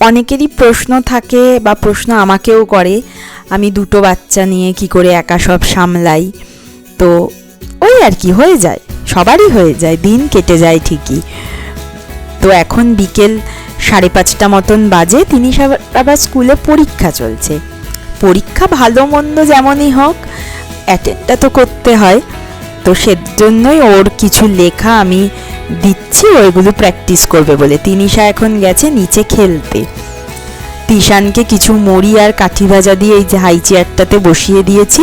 অনেকেরই প্রশ্ন থাকে বা প্রশ্ন আমাকেও করে, আমি দুটো বাচ্চা নিয়ে কি করে একা সব সামলাই? তো ওই আর কি, হয়ে যায়, সবারই হয়ে যায়, দিন কেটে যায় ঠিকই। তো এখন বিকেল সাড়ে পাঁচটা মতন বাজে, তিনি আবার স্কুলে পরীক্ষা চলছে। পরীক্ষা ভালো মন্দ যেমনই হোক অ্যাটেন্ডটা তো করতে হয়। তো সেজন্যই ওর কিছু লেখা আমি দিচ্ছি, ওইগুলো প্র্যাকটিস করবে বলে। তিনিশা এখন গেছে নিচে খেলতে। তিশানকে কিছু মুড়ি আর কাঠি ভাজা দিয়ে এই যে হাই চেয়ারটাতে বসিয়ে দিয়েছি,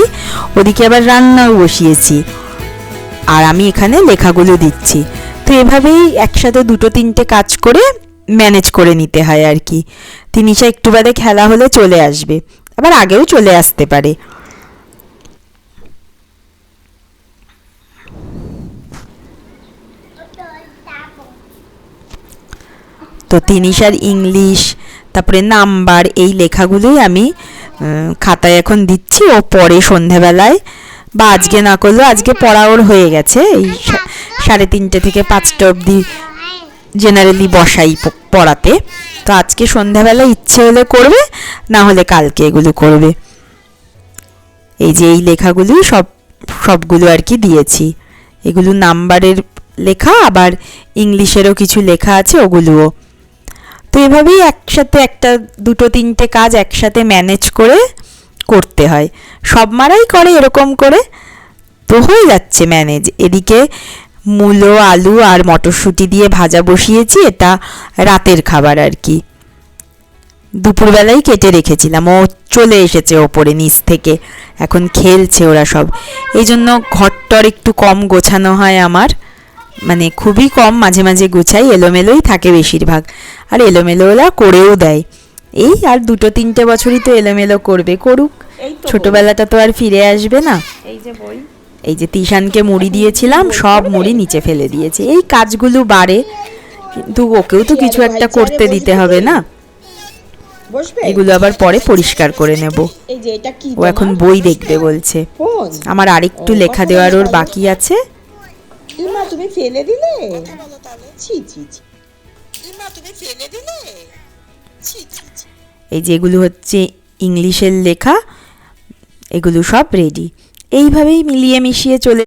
ওদিকে আবার রান্নাও বসিয়েছি। আর আমি এখানে লেখাগুলো দিচ্ছি। তো এভাবেই একসাথে দুটো তিনটে কাজ করে ম্যানেজ করে নিতে হয় আর কি। তিনিশা একটু বাদে খেলা হলে চলে আসবে। আবার আগেও চলে আসতে পারে। তো তিনিশার ইংলিশ, তারপরে নাম্বার, এই লেখাগুলোই আমি খাতায় এখন দিচ্ছি। ও পরে সন্ধেবেলায়, বা আজকে না করলেও আজকে পড়া ওর হয়ে গেছে। এই সাড়ে তিনটে থেকে পাঁচটা অবধি জেনারেলি বসাই পড়াতে। তো আজকে সন্ধ্যাবেলা ইচ্ছে হলে করবে, না হলে কালকে এগুলো করবে। এই যে এই লেখাগুলি সব, সবগুলো আর কি দিয়েছি। এগুলো নাম্বারের লেখা, আবার ইংলিশেরও কিছু লেখা আছে, ওগুলোও। তো এভাবেই একসাথে একটা, দুটো, তিনটে কাজ একসাথে ম্যানেজ করে করতে হয়। সব মারাই করে এরকম করে, তো হয়ে যাচ্ছে ম্যানেজ এদিকে মূলো, আলু আর মটরশুঁটি দিয়ে ভাজা বসিয়েছি, এটা রাতের খাবার আর কি। দুপুরবেলায় কেটে রেখেছিলাম, ও চলে এসেছে ওপরে নিচ থেকে। এখন খেলছে ওরা সব। এই জন্য ঘরটর একটু কম গোছানো হয় আমার। মানে খুবই কম মাঝে মাঝে গুছাই এলোমেলোই থাকে বেশিরভাগ। আর এলোমেলো ওরা করেও দেয়। এই আর দুটো তিনটে বছরই তো এলোমেলো করবে করুক। ছোটবেলাটা তো আর ফিরে আসবে না। এই যে বই। এই যে তিশানকে মুড়ি দিয়েছিলাম সব মুড়ি নিচে ফেলে দিয়েছে। এই কাজগুলো বাড়ে কিন্তু ওকেও তো কিছু একটা করতে দিতে হবে না। এগুলো আবার পরে পরিষ্কার করে নেব। ও এখন বই দেখবে বলছে। আমার আরেকটু লেখা দেওয়ার ওর বাকি আছে। ইমা তুমি ফেলে দিলে? ছি ছি ছি। ইমা তুমি ফেলে দিলে? ছি ছি ছি। এই যেগুলো হচ্ছে ইংলিশের লেখা এগুলো সব রেডি এইভাবেই মিলিয়ে মিশিয়ে চলে